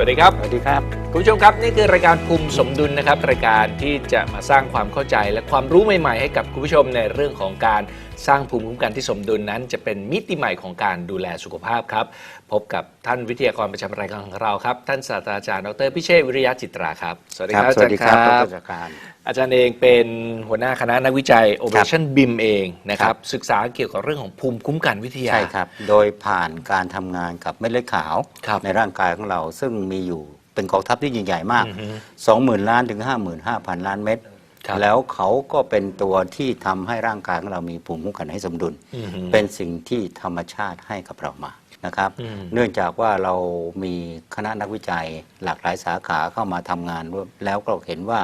วัสดีครับ สวัสดีครับ คุณผู้ชมครับนี่คือรายการภูมิสมดุลนะครับรายการที่จะมาสร้างความเข้าใจและความรู้ใหม่ ๆ ให้กับคุณผู้ชมในเรื่องของการสร้างภูมิคุ้มกันที่สมดุลนั้น จะเป็นมิติใหม่ของการดูแลสุขภาพครับ พบกับท่านวิทยากรประจำรายการของเราครับ ท่านศาสตราจารย์ดรพิเชษฐ์วิริยะจิตราครับ สวัสดีครับ สวัสดีครับอาดจารย์รจักรการอาจารย์เองเป็นหัวหน้าคณะนักวิจัย Operation BIM เองนะคครัรับบศึกษาเกี่ยวกับเรื่องของภูมิคุ้มกันวิทยาใช่ครับ โดยผ่านการทำงานกับเม็ดเลือดขาวครับในร่างกายของเราซึ่งมีอยู่ เป็นกองทัพที่ยิ่งใหญ่มากอือฮึ20,000 ล้านถึง 55,000 ล้านเม็ดครับแล้วเขาก็เป็นตัวที่ทำให้ร่างกายของเรามีภูมิคุ้มกันให้สมดุลอือฮึเป็นสิ่งที่ธรรมชาติให้กับเรามานะครับอืมเนื่องจากว่าเรามีคณะนักวิจัยหลากหลายสาขาเข้ามาทำงานร่วมแล้วก็เห็นว่า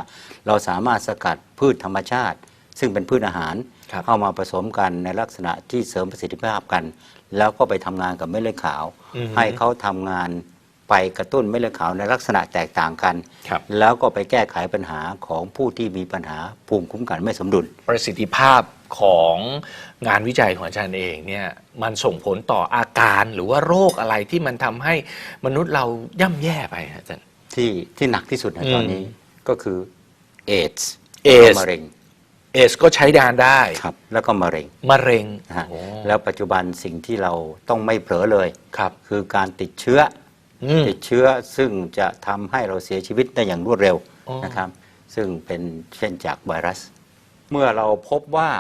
เราสามารถสกัดพืชธรรมชาติ ซึ่งเป็นพืชอาหารครับเข้ามาผสมกันในลักษณะที่เสริมประสิทธิภาพกัน แล้วก็ไปทำงานกับเม็ดเลือดขาวอือฮึให้เขาทำงาน ไปกระตุ้นเม็ดเลือดขาวในลักษณะแตกต่างกัน ครับ แล้วก็ไปแก้ไขปัญหาของผู้ที่มีปัญหาภูมิคุ้มกันไม่สมดุล ประสิทธิภาพของงานวิจัยของอาจารย์เองเนี่ยมันส่งผลต่ออาการหรือว่าโรคอะไรที่มันทำให้มนุษย์เราย่ำแย่ไปฮะอาจารย์ ที่ที่หนักที่สุดในอืมตอนนี้ก็คือเอดส์ AIDS มะเร็งเอสก็ใช้ดานได้ครับ แล้วก็มะเร็งมะเร็งนะฮะโอ้แล้วปัจจุบันสิ่งที่เราต้องไม่เผลอเลย ครับ คือการติดเชื้ออืม ติดเชื้อซึ่งจะทำให้เราเสียชีวิตได้อย่างรวดเร็วอ๋อนะครับ ซึ่งเป็นเช่นจากไวรัส เมื่อเราพบว่า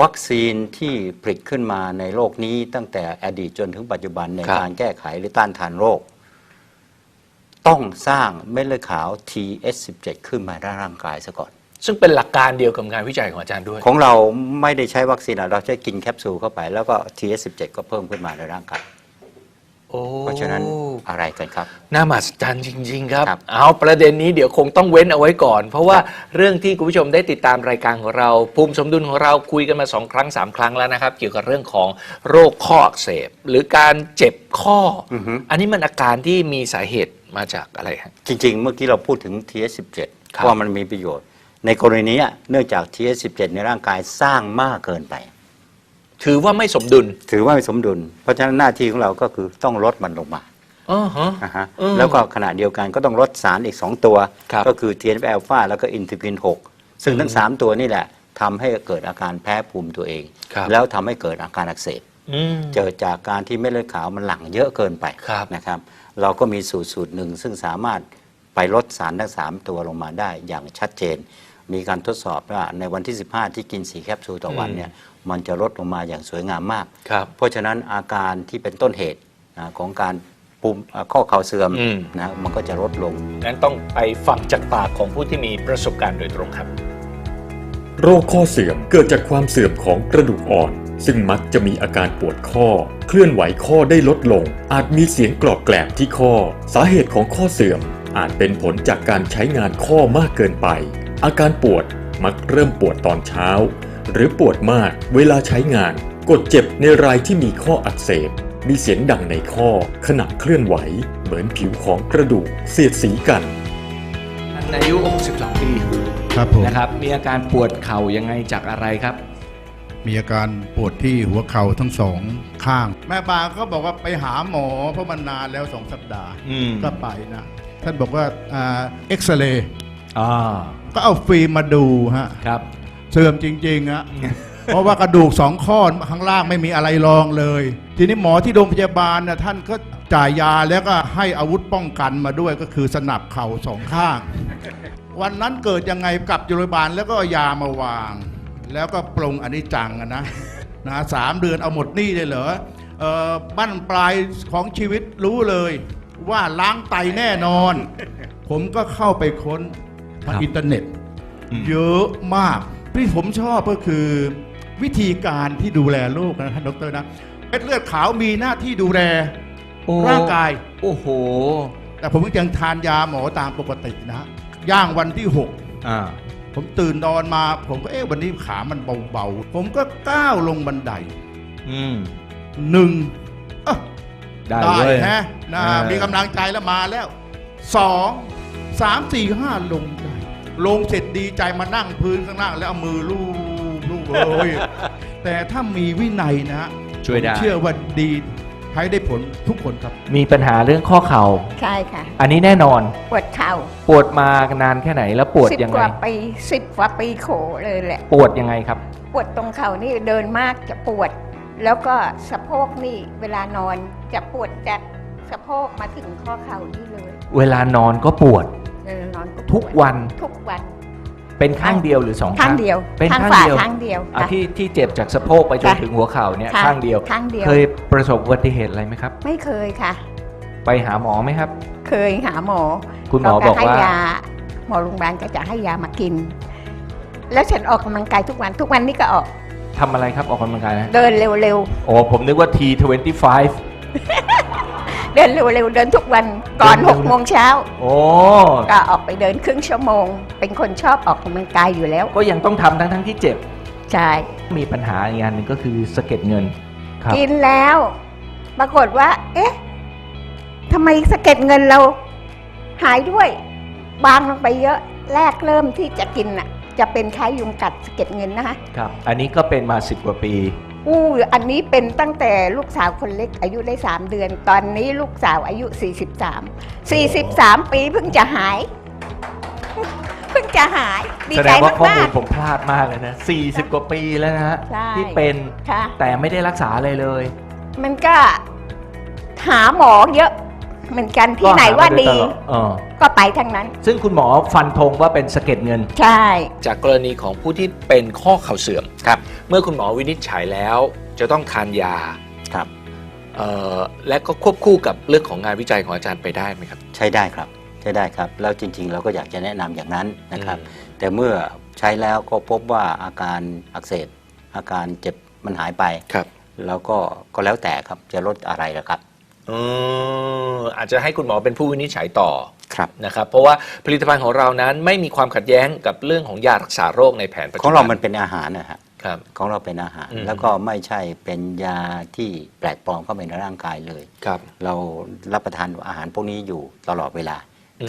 วัคซีนที่ผลิตขึ้นมาในโลกนี้ตั้งแต่อดีตจนถึงปัจจุบันในการแก้ไขหรือต้านทานโรค ต้องสร้างเม็ดเลือดขาว TS17 ขึ้นมาในร่างกายซะก่อน ซึ่งเป็นหลักการเดียวกับงานวิจัยของอาจารย์ด้วย ของเราไม่ได้ใช้วัคซีนอะเราใช้กินแคปซูลเข้าไปแล้วก็ TS17 ก็เพิ่มขึ้นมาในร่างกายโอ้ เพราะฉะนั้นอะไรกันครับ น่ามหัศจรรย์จริง ๆ ครับ ครับเอาประเด็นนี้เดี๋ยวคงต้องเว้นเอาไว้ก่อน เพราะว่าครับเรื่องที่คุณผู้ชมได้ติดตามรายการของเรา ภูมิสมดุลของเราคุยกันมาสองครั้งสามครั้งแล้วนะครับ เกี่ยวกับเรื่องของโรคข้ออักเสบ หรือการเจ็บข้อออฮึ อันนี้มันอาการที่มีสาเหตุมาจากอะไรฮะ จริง ๆ เมื่อกี้เราพูดถึง TS17 ครับ ว่ามันมีประโยชน์ ในกรณีนี้เนื่องจาก TS17 ในร่างกายสร้างมากเกินไป ถือว่าไม่สมดุลถือว่าไม่สมดุล เพราะฉะนั้นหน้าที่ของเราก็คือต้องลดมันลงมาอ๋อฮะ นะฮะอืมแล้วก็ขณะเดียวกันก็ต้องลดสารอีก 2 ตัว ครับก็คือ TNF อ l p h a แล้วก็อินทิกิน 6 ซึ่งทั้ง 3 ตัวนี่แหละทำให้เกิดอาการแพ้ภูมิตัวเอง ครับ แล้วทำให้เกิดอาการอักเสบ อืม เจอจากการที่เม็ดเลือดขาวมันหลั่งเยอะเกินไปครับนะครับ เราก็มีสูตรสูตรหนึ่งซึ่งสามารถไปลดสารทั้ง 3 ตัวลงมาได้อย่างชัดเจน มีการทดสอบว่าในวันที่ 15 ที่กิน 4 แคปซูลต่อวันเนี่ย มันจะลดลงมาอย่างสวยงามมากครับเพราะฉะนั้นอาการที่เป็นต้นเหตุนะของการปุ่มอ่าข้อเข่าเสื่อมอืมนะมันก็จะลดลงงั้นต้องไปฟังจากปากของผู้ที่มีประสบการณ์โดยตรงครับโรคข้อเสื่อมเกิดจากความเสื่อมของกระดูกอ่อน ซึ่งมักจะมีอาการปวดข้อ เคลื่อนไหวข้อได้ลดลง อาจมีเสียงกรอบแกรบที่ข้อ สาเหตุของข้อเสื่อม อาจเป็นผลจากการใช้งานข้อมากเกินไป อาการปวดมักเริ่มปวดตอนเช้า หรือปวดมากเวลาใช้งาน กดเจ็บในรายที่มีข้ออักเสบ มีเสียงดังในข้อขณะเคลื่อนไหว เหมือนผิวของกระดูกเสียดสีกันท่านอายุ 62 ปีครับผมนะครับ มีอาการปวดเข่ายังไงจากอะไรครับ มีอาการปวดที่หัวเข่าทั้งสองข้าง แม่บางก็บอกว่าไปหาหมอเพราะมันนานแล้วสองสัปดาห์อืมก็ไปนะ ท่านบอกว่าอ่าเอ็กซเรย์อ่าก็เอาฟิล์มมาดูฮะครับ เสื่อมจริงๆอะ เพราะว่ากระดูกสองข้อข้างล่างไม่มีอะไรรองเลย ทีนี้หมอที่โรงพยาบาลนะท่านก็จ่ายยาแล้วก็ให้อาวุธป้องกันมาด้วยก็คือสนับเข่าสองข้าง วันนั้นเกิดยังไงกลับโรงพยาบาลแล้วก็เอายามาวาง แล้วก็ปรงอนิจจังอะนะนะสามเดือนเอาหมดหนี้เลยเหรอเออบั้นปลายของชีวิตรู้เลยว่าล้างไตแน่นอน ผมก็เข้าไปค้นทางครับอินเทอร์เน็ต เยอะมาก ที่ผมชอบก็คือวิธีการที่ดูแลโรคนะท่านดรนะเม็ดเลือดขาวมีหน้าที่ดูแลโอ้ร่างกาย โอ้โห แต่ผมยังทานยาหมอตามปกตินะย่างวันที่ อ่า 6 ผมตื่นนอนมา ผมก็เอ๊ะวันนี้ขามันเบาๆ ผมก็ก้าวลงบันไดอืม หนึ่งเอ้อได้ได้เว้ยฮะนะเออ มีกำลังใจแล้วมาแล้วสองสามสี่ห้าลงได้ ลงเสร็จดีใจมานั่งพื้นข้างล่าง แล้วเอามือลูบลูบโอ้ยแต่ถ้ามีวินัยนะช่วยได้ ผมเชื่อว่าดีช้ได้ผลทุกคนครับ มีปัญหาเรื่องข้อเข่า ใช่ค่ะ อันนี้แน่นอน ปวดเข่าปวดมานานแค่ไหนแล้วปวดสิบยังกไง ว่าปีสิบกว่าปีโขเลยแหละ ปวดยังไงครับ ปวดตรงเข่านี่เดินมากจะปวด แล้วก็สะโพกนี่เวลานอนจะปวดจากสะโพกมาถึงข้อเข่านี่เลย เวลานอนก็ปวด ทุกวันทุกวัน เป็นข้างเดียวหรือสองข้างเดียวเป็นข้างข้างฝ่าเดียวข้างเดียวอะค่ะ ที่ที่เจ็บจากสะโพกไปจนค่ะ ถึงหัวเข่าเนี่ยค่ะข้างเดียว ข้างเดียว เคยประสบอุบัติเหตุอะไรไหมครับ ไม่เคยค่ะ ไปหาหมอไหมครับ เคยหาหมอคุณหมอเขบอกให้ว่ายาหมอโรงพยาบาลก็จะให้ยามากิน แล้วฉันออกกำลังกายทุกวันทุกวันนี้ก็ออกทำอะไรครับออกกำลังกายนะ เดินเร็วโอ้ผมนึกว่า T25 ๆ เดินเร็วๆเดินทุกวันก่อนเดินเร็วหกโมงเช้าโอ้ก็ออกไปเดินครึ่งชั่วโมง เป็นคนชอบออกกำลังกายอยู่แล้วก็ยังต้องทำทั้งทั้งที่เจ็บ ใช่มีปัญหาอีกอันหนึ่งก็คือสะเก็ดเงินครับ กินแล้ว ปรากฏว่า เอ๊ะทำไมสะเก็ดเงินเราหายด้วย บางลงไปเยอะแรกเริ่มที่จะกินน่ะ จะเป็นคล้ายยุงกัดสะเก็ดเงินนะคะ ครับ อันนี้ก็เป็นมาสิบกว่าปี อู้อันนี้เป็นตั้งแต่ลูกสาวคนเล็กอายุได้ 3 เดือน ตอนนี้ลูกสาวอายุ 43 43 ปีเพิ่งจะหาย เพิ่งจะหายดีแสใจดงว่าข้อมามูลกผมพลาดมากเลยนะ 40 กว่าปีแล้วนะฮะ ใช่ ที่เป็น ๆค่ะ แต่ไม่ได้รักษาอะไรเลย มันก็หาหมอเยอะ เหมือนกันที่ไหนว่าดี ก็หมโยตลอเออก็ไปทั้งนั้น ซึ่งคุณหมอฟันธงว่าเป็นสะเก็ดเงิน ใช่ จากกรณีของผู้ที่เป็นข้อเข่าเสื่อมครับ เมื่อคุณหมอวินิจฉัยแล้ว จะต้องทานยาครับเอ่อและก็ควบคู่กับเรื่องของงานวิจัยของอาจารย์ไปได้ไหมครับ ใช้ได้ครับใช้ได้ครับ แล้วจริง ๆ เราก็อยากจะแนะนำอย่างนั้นนะครับอืมแต่เมื่อใช้แล้วก็พบว่าอาการอักเสบอาการเจ็บมันหายไปครับแล้วก็ก็แล้วแต่ครับจะลดอะไรล่ะครับเอออาจจะให้คุณหมอเป็นผู้วินิจฉัยต่อครับนะครับเพราะว่าผลิตภัณฑ์ของเรานั้นไม่มีความขัดแย้งกับเรื่องของยารักษาโรคในแผนปัจขจุองบัเรามันเป็นอาหารนะฮะครับ ของเราเป็นอาหารอืมแล้วก็ไม่ใช่เป็นยาที่แปลกปลอมเข้าไปในร่างกายเลยครับเรารับประทานอาหารพวกนี้อยู่ตลอดเวลา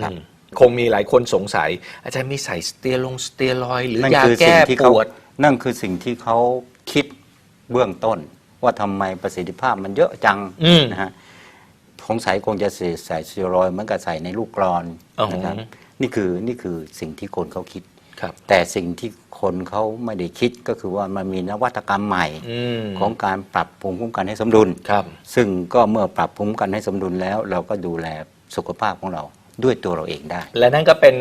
ครับอืมคงมีหลายคนสงสัย อาจารย์มีใส่สเตียลงสเตียรอยด์หรือนั่นยาคือแก้สิ่งที่ปเขาวดนั่นคือสิ่งที่เขาคิดเบื้องต้น ว่าทำไมประสิทธิภาพมันเยอะจังอืมนะฮะสงสัยคงจะใส่ใส่สเตียรอยด์เหมือนกับใส่ในลูกกรอนอ๋อนะครับนี่คือนี่คือสิ่งที่คนเขาคิด ครับ แต่สิ่งที่คนเขาไม่ได้คิดก็คือว่ามันมีนวัตกรรมใหม่อืม ของการปรับภูมิคุ้มกันให้สมดุล ครับ ซึ่งก็เมื่อปรับภูมิคุ้มกันให้สมดุลแล้ว เราก็ดูแลสุขภาพของเราด้วยตัวเราเองได้ และนั่นก็เป็น